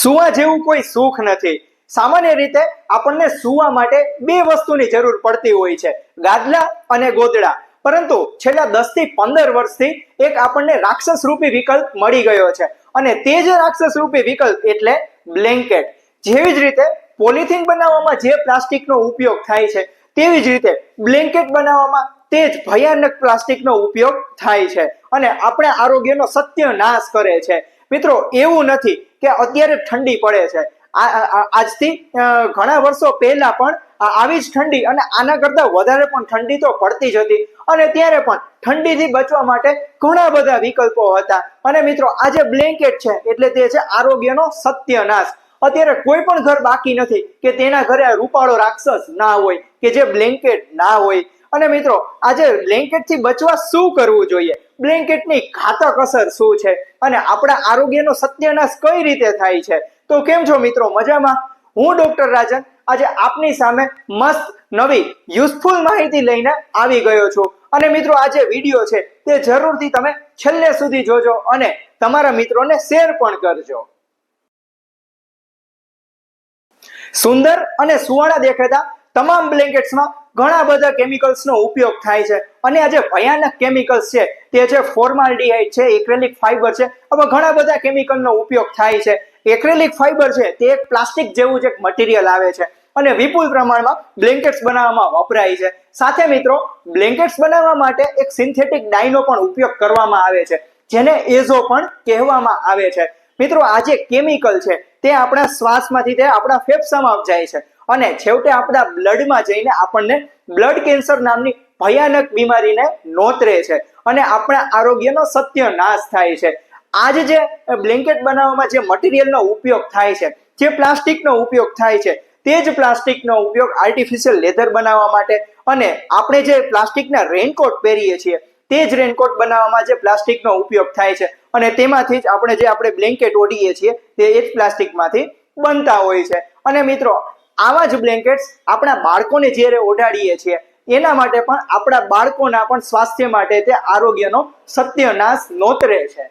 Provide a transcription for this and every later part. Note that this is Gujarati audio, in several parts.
સુવા જેવું કોઈ સુખ નથી. સામાન્ય રીતે આપણને સુવા માટે બે વસ્તુની જરૂર પડતી હોય છે, ગાદલા અને ગોદડા. પરંતુ છેલ્લા દસથી પંદર વર્ષથી એક આપણને રાક્ષસ રૂપી વિકલ્પ મળી ગયો છે અને તે જ રાક્ષસ રૂપી વિકલ્પ એટલે બ્લેન્કેટ. જેવી જ રીતે પોલિથીન બનાવવામાં જે પ્લાસ્ટિકનો ઉપયોગ થાય છે, તેવી જ રીતે બ્લેન્કેટ બનાવવામાં તે જ ભયાનક પ્લાસ્ટિકનો ઉપયોગ થાય છે અને આપણા આરોગ્યનો સત્ય નાશ કરે છે. મિત્રો, એવું નથી કે અત્યારે ઠંડી પડે છે. આજથી ઘણા વર્ષો પહેલા પણ આવી જ ઠંડી અને આના કરતા વધારે પણ ઠંડી તો પડતી જ હતી. અને ત્યારે પણ ઠંડીથી બચવા માટે ઘણા બધા વિકલ્પો હતા. અને મિત્રો, આ જે બ્લેન્કેટ છે, એટલે તે છે આરોગ્યનો સત્યનાશ. અત્યારે કોઈ પણ ઘર બાકી નથી કે તેના ઘરે રૂપાળો રાક્ષસ ના હોય, કે જે બ્લેન્કેટ ના હોય. અને મિત્રો, આજે બ્લેન્કેટથી બચવા શું કરવું જોઈએ? બ્લેન્કેટની ઘાતક અસર શું છે? અને આપણા આરોગ્યનો સત્યનાશ કઈ રીતે થાય છે? તો કેમ છો મિત્રો? મજામાં? હું ડોક્ટર રાજન. આજે આપની સામે મસ્ત નવી યુઝફુલ માહિતી લઈને આવી ગયો છું. અને મિત્રો, આ જે વીડિયો છે, તે જરૂરથી તમે છેલ્લે સુધી જોજો અને તમારા મિત્રોને શેર પણ કરજો. સુંદર અને સુવાળા દેખાતા તમામ બ્લેન્કેટ્સમાં ઘણા બધા કેમિકલ્સનો ઉપયોગ થાય છે. અને આ જે ભયાનક કેમિકલ્સ છે, તે છે ફોર્માલ્ડીહાઇડ છે એક્રેલિક ફાઇબર છે, આવા ઘણા બધા કેમિકલનો ઉપયોગ થાય છે. એક્રેલિક ફાઇબર છે, તે એક પ્લાસ્ટિક જેવું જ એક મટીરિયલ આવે છે. અને વિપુલ પ્રમાણમાં બ્લેન્કેટ્સ બનાવવામાં વપરાય છે. સાથે મિત્રો બ્લેન્કેટ્સ બનાવવા માટે એક સિન્થેટિક ડાયનો પણ ઉપયોગ કરવામાં આવે છે, જેને એઝો પણ કહેવામાં આવે છે. મિત્રો, આ જે કેમિકલ છે, તે આપણા શ્વાસમાંથી, તે આપણા ફેફસામાં જાય છે. અને છેવટે આપણા બ્લડમાં જઈને આપણને બ્લડ કેન્સર નામની ભયાનક બીમારીને નોતરે છે અને આપણા આરોગ્યનો સત્ય નાશ થાય છે. આજ જે બ્લેન્કેટ બનાવવામાં જે મટીરિયલનો ઉપયોગ થાય છે, જે પ્લાસ્ટિકનો ઉપયોગ થાય છે, તે જ પ્લાસ્ટિકનો ઉપયોગ આર્ટિફિશિયલ લેધર બનાવવા માટે અને આપણે જે પ્લાસ્ટિકના રેનકોટ પહેરીએ છીએ, તે જ રેનકોટ બનાવવામાં જે પ્લાસ્ટિકનો ઉપયોગ થાય છે અને તેમાંથી જ આપણે જે આપણે બ્લેન્કેટ ઓઢીએ છીએ, તે એ જ પ્લાસ્ટિકમાંથી બનતા હોય છે. અને મિત્રો આવા જ બ્લેન્કેટ્સ આપણા બાળકોને જ્યારે ઓઢાડીએ છીએ, એના માટે પણ આપણા બાળકોના પણ સ્વાસ્થ્ય માટે તે આરોગ્યનો સત્યનાશ નોતરે છે.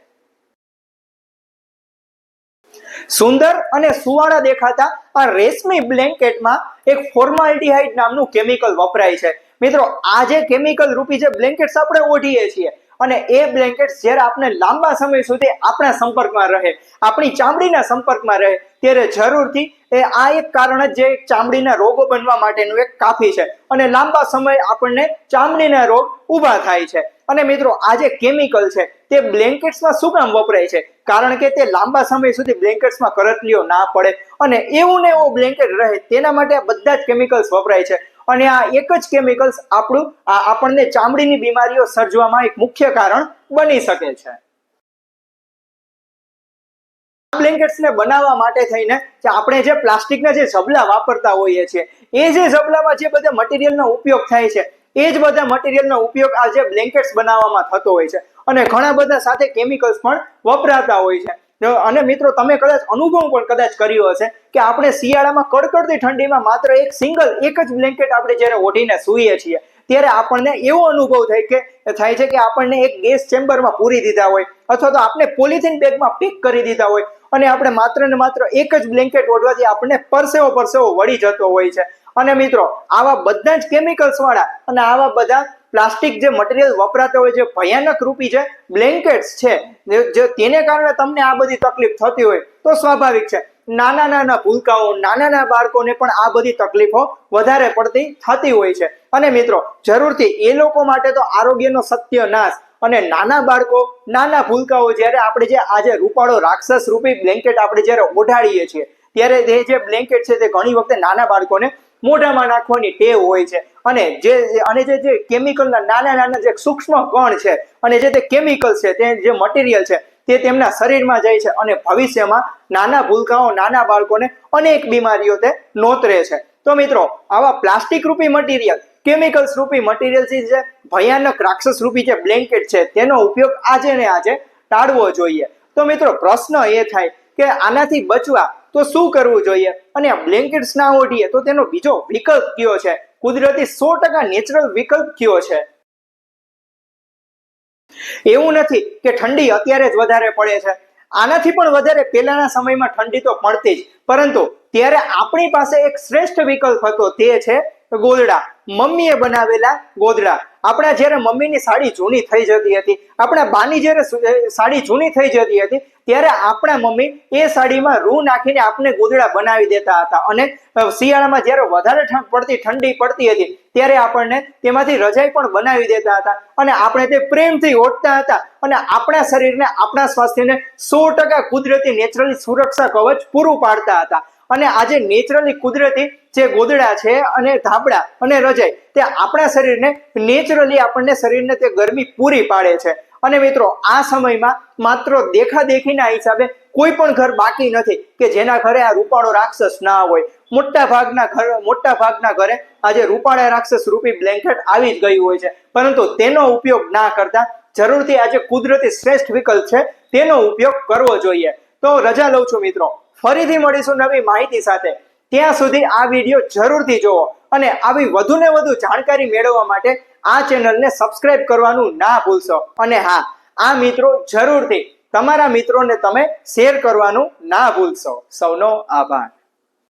સુંદર અને સુવાળા દેખાતા આ રેશમી બ્લેન્કેટમાં એક ફોર્માલ્ડીહાઇડ નામનું કેમિકલ વપરાય છે. મિત્રો, આ જે કેમિકલ રૂપી જે બ્લેન્કેટ્સ આપણે ઓઢીએ છીએ, અને એ બ્લેન્કેટ્સ જ્યારે આપણે લાંબા સમય સુધી આપણા સંપર્કમાં રહે, આપણી ચામડીના સંપર્કમાં રહે, ત્યારે જરૂરથી એ આ એક કારણ જ જે ચામડીના રોગો બનવા માટેનું એક કાફી છે. અને લાંબા સમય આપણને ચામડીના રોગ ઊભા થાય છે. અને મિત્રો, આ જે કેમિકલ છે, તે બ્લેન્કેટ્સમાં શું કામ વપરાય છે? કારણ કે તે લાંબા સમય સુધી બ્લેન્કેટ્સમાં કરતલીઓ ના પડે. અને એવું ને એવું બ્લેન્કેટ રહે, તેના માટે આ બધા જ કેમિકલ્સ વપરાય છે. અને આ એક જ કેમિકલ્સ આપણું આપણને ચામડીની બીમારીઓ સર્જવામાં એક મુખ્ય કારણ બની શકે છે. બ્લેન્કેટ્સને બનાવવા માટે થઈને જે આપણે જે પ્લાસ્ટિકના જે ઝબલા વાપરતા હોઈએ છીએ, એ જે ઝબલામાં જે બધા મટીરિયલનો ઉપયોગ થાય છે, એ જ બધા મટીરિયલનો ઉપયોગ આ જે બ્લેન્કેટ્સ બનાવવામાં થતો હોય છે. અને ઘણા બધા સાથે કેમિકલ્સ પણ વપરાતા હોય છે. અને મિત્રો, તમે કદાચ અનુભવ પણ કદાચ કર્યો હશે કે આપણે શિયાળામાં કડકડતી ઠંડીમાં માત્ર એક સિંગલ એક જ બ્લેન્કેટ આપણે જ્યારે ઓઢીને સૂઈએ છીએ ત્યારે આપણને એવો અનુભવ થાય કે, થાય છે કે આપણને એક ગેસ ચેમ્બરમાં પૂરી દીધા હોય, અથવા તો આપણે પોલિથીન બેગમાં પેક કરી દીધા હોય, અને આપણે માત્ર ને માત્ર એક જ બ્લેન્કેટ ઓઢવાથી આપણને પરસેવો પરસેવો વળી જતો હોય છે. અને મિત્રો, આવા બધા જ કેમિકલ્સ વાળા અને આવા બધા પ્લાસ્ટિક જે મટીરિયલ વપરાતા હોય છે ભયાનક રૂપી જે બ્લેન્કેટ્સ છે, જે તેને કારણે તમને આ બધી તકલીફ થતી હોય, તો સ્વાભાવિક છે. નાના નાના ભૂલકાઓ નાના નાના બાળકોને પણ આ બધી તકલીફો વધારે પડતી થતી હોય છે. અને મિત્રો, જરૂરથી એ લોકો માટે તો આરોગ્યનો સત્યનાશ અને નાના બાળકો, નાના ભૂલકાઓ જ્યારે આપણે જે આજે રૂપાળો રાક્ષસ રૂપી બ્લેન્કેટ આપણે જ્યારે ઓઢાડીએ છીએ, ત્યારે તે જે બ્લેન્કેટ છે તે ઘણી વખતે નાના બાળકોને મોઢામાં નાખવાની ટેવ હોય છે. અને જે અને જે જે કેમિકલના નાના નાના જે સૂક્ષ્મ કણ છે, અને જે તે કેમિકલ છે, તે જે મટીરિયલ છે તે તેમના શરીરમાં જાય છે અને ભવિષ્યમાં નાના ભૂલકાઓ, નાના બાળકોને અનેક બીમારીઓ તે નોતરે છે. તો મિત્રો, આવા પ્લાસ્ટિક રૂપી મટીરિયલ, કેમિકલ્સ રૂપી મટીરિયલ જે ભયાનક રાક્ષસ રૂપી જે બ્લેન્કેટ છે, તેનો ઉપયોગ આજે ને આજે ટાળવો જોઈએ. તો મિત્રો, પ્રશ્ન એ થાય કે આનાથી બચવા તો શું કરવું જોઈએ? અને આ બ્લેન્કેટ્સ ના ઓઢીએ તો તેનો બીજો વિકલ્પ કયો છે? કુદરતી સો ટકા નેચરલ વિકલ્પ કયો છે? એવું નથી કે ઠંડી અત્યારે જ વધારે પડે છે. આનાથી પણ વધારે પહેલાના સમયમાં ઠંડી તો પડતી જ. પરંતુ ત્યારે આપણી પાસે એક શ્રેષ્ઠ વિકલ્પ હતો તે છે ગોદડા. મમ્મીએ બનાવેલા ગોદડા. આપણા જ્યારે મમ્મીની સાડી જૂની થઈ જતી હતી, આપણા બાની જ્યારે સાડી જૂની થઈ જતી હતી, ત્યારે આપણા મમ્મી એ સાડીમાં રૂ નાખીને આપણે ગોદડા બનાવી દેતા હતા. અને શિયાળામાં જ્યારે વધારે પડતી, ઠંડી પડતી હતી, ત્યારે આપણને તેમાંથી રજાઈ પણ બનાવી દેતા હતા. અને આપણે તે પ્રેમથી ઓટતા હતા. અને આપણા શરીરને, આપણા સ્વાસ્થ્યને સો ટકા કુદરતી નેચરલી સુરક્ષા કવચ પૂરું પાડતા હતા. અને આજે નેચરલી કુદરતી જે ગોદડા છે અને ધાબળા અને રજાઈ તે આપણા શરીરને નેચરલી આપણને શરીરને તે ગરમી પૂરી પાડે છે. અને મિત્રો, આ સમયમાં માત્ર દેખાદેખીના હિસાબે કોઈ પણ ઘર બાકી નથી કે જેના ઘરે આ રૂપાળો રાક્ષસ ના હોય. મોટા ભાગના ઘર, મોટા ભાગના ઘરે આજે રૂપાળા રાક્ષસ રૂપી બ્લેન્કેટ આવી જ ગયું હોય છે. પરંતુ તેનો ઉપયોગ ના કરતા જરૂરથી આજે કુદરતી શ્રેષ્ઠ વિકલ્પ છે, તેનો ઉપયોગ કરવો જોઈએ. તો રજા લઉં છું મિત્રો. ફરીથી મળીશું નવી માહિતી સાથે. ત્યાં સુધી આ વીડિયો જરૂરથી જુઓ અને આવી વધુ ને વધુ જાણકારી મેળવવા માટે આ ચેનલને સબસ્ક્રાઇબ કરવાનું ના ભૂલશો. અને હા, આ મિત્રો જરૂરથી તમારા મિત્રોને તમે શેર કરવાનું ના ભૂલશો. સૌનો આભાર.